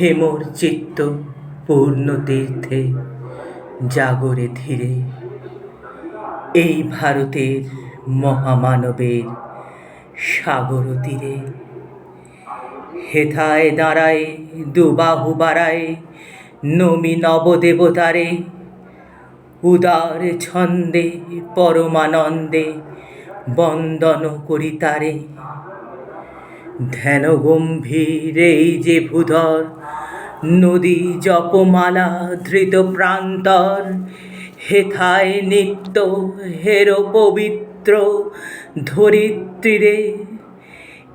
হেমর চিত্ত পূর্ণ তীর্থে জাগরে ধীরে। এই ভারতের মহামানবের সাগর তীরে। হেথায় দাঁড়ায় দুবাহু বাড়ায় নমি নবদেবতারে। উদার ছন্দে, পরমানন্দে বন্দন করি তারে। ধ্যান গম্ভীর এই যে ভূধর, নদী জপমালা ধৃত প্রান্তর, হেথায় নিত্য হের পবিত্র ধরিত্রীরে,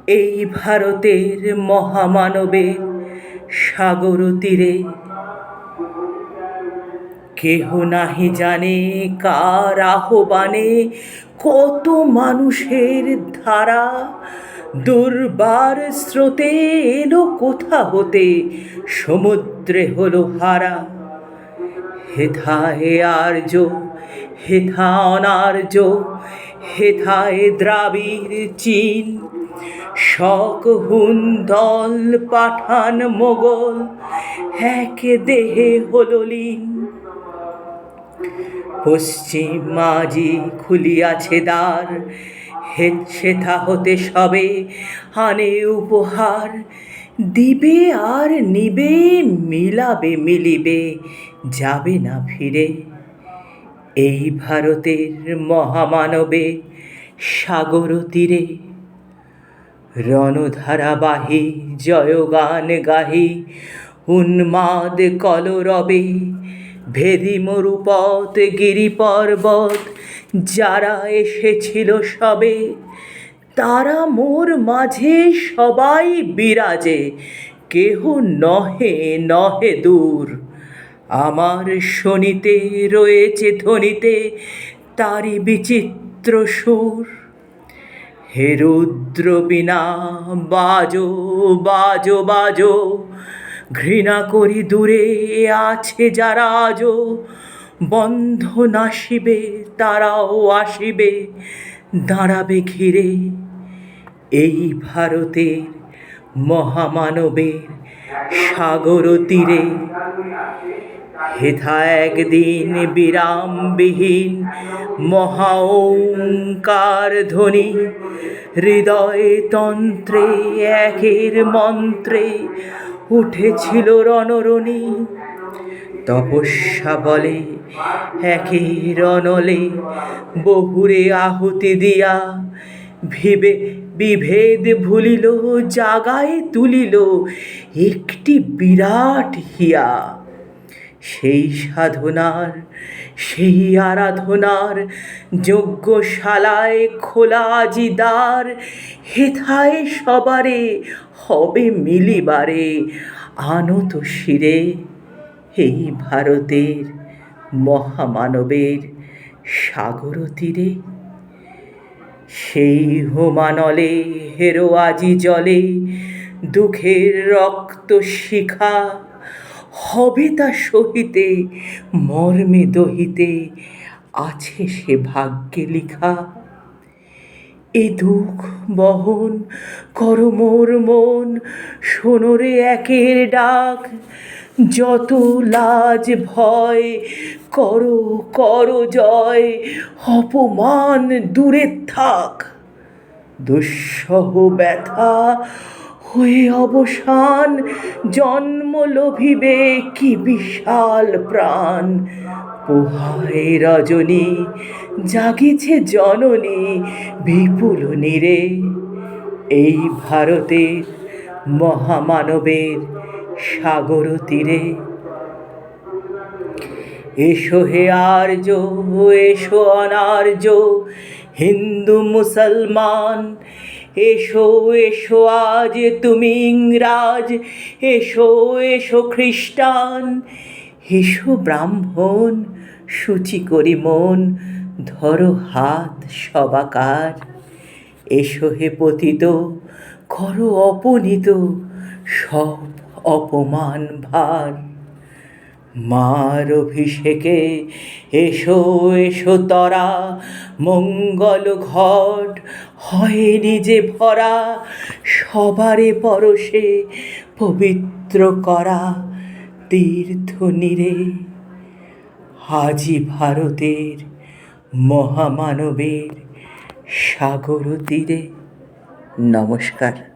এই ভারতের মহামানবের সাগর তীরে। কেহ নাহি জানে কার আহ্বানে কত মানুষের ধারা দুর্বার স্রোতে এলো কোথা হতে? সমুদ্রে হলো হারা। হেথায় আর্য হেথা অনার্য হেথায় দ্রাবিড় চীন। শক হুন দল পাঠান মোগল, এক দেহে হলো লীন। পশ্চিম মাঝি খুলিয়াছে দ্বার হেত সেথা হতে সবে আনে উপহার। দিবে আর নিবে, মিলাবে, মিলিবে, যাবে না ফিরে। এই ভারতের মহামানবে সাগর তীরে, রণধারাবাহী জয়গান গাহি উন্মাদ কলরবে, ভেদি মরুপথ গিরি পর্বত যারা এসেছিল সবে, তারা মোর মাঝে সবাই বিরাজে। কেহ নহে নহে দূর। আমার শনিতে রয়েছে ধ্বনিতে তারি বিচিত্র সুর। হে রুদ্র বিনা, বাজো বাজো বাজো। ঘৃণা করি দূরে আছে যারা আজও বন্ধ নাসিবে তারাও আসিবে, দাঁড়াবে ঘিরে। এই ভারতের মহামানবের সাগর তীরে হেথা একদিন বিরামবিহীন মহা ওঙ্কার ধ্বনি, হৃদয় তন্ত্রে একের মন্ত্রে উঠেছিল রণরণী। তপস্যা বলে একে রণলে বহুরে আহুতি দিয়া ভিবে বিভেদ ভুলিল, জাগায় তুলিল একটি বিরাট হিয়া। সেই সাধনার, সেই আরাধনার যজ্ঞশালায় খোলা আজি দ্বার হেথায় সবারে হবে মিলিবারে আনত শিরে এই ভারতের মহামানবের সাগর তীরে। সেই হোমানলে হেরো আজি জলে, দুঃখের রক্ত শিখা। হবে তা সহিতে, মর্মে দহিতে, আছে সে ভাগ্যে লিখা। এ দুঃখ বহন কর মোর মন শোনরে একের ডাক। যত লাজ ভয়, করো করো জয়, অপমান দূরে থাক। দুঃসহ ব্যথা হয়ে অবসান, জন্ম লোভিবে কি বিশাল প্রাণ। পোহারে রজনী, জাগিছে জননী বিপুল নীরে। এই ভারতের মহামানবের সাগর তীরে। এসো হে আর্য, এসো অনার্য, হিন্দু, মুসলমান। এসো এসো আজ তুমি ইংরাজ, এসো এসো খ্রিস্টান। এসো ব্রাহ্মণ, সূচি করি মন, ধরো হাত সবাকার। এসো হে পতিত, করো অপনীত, সব অপমান ভার। মার অভিষেকে এসো এসো তরা, মঙ্গল ঘট হয় নিজে ভরা, সবারে পরশে পবিত্র করা তীর্থ নীরে। আজি ভারতের মহামানবের সাগর তীরে। নমস্কার।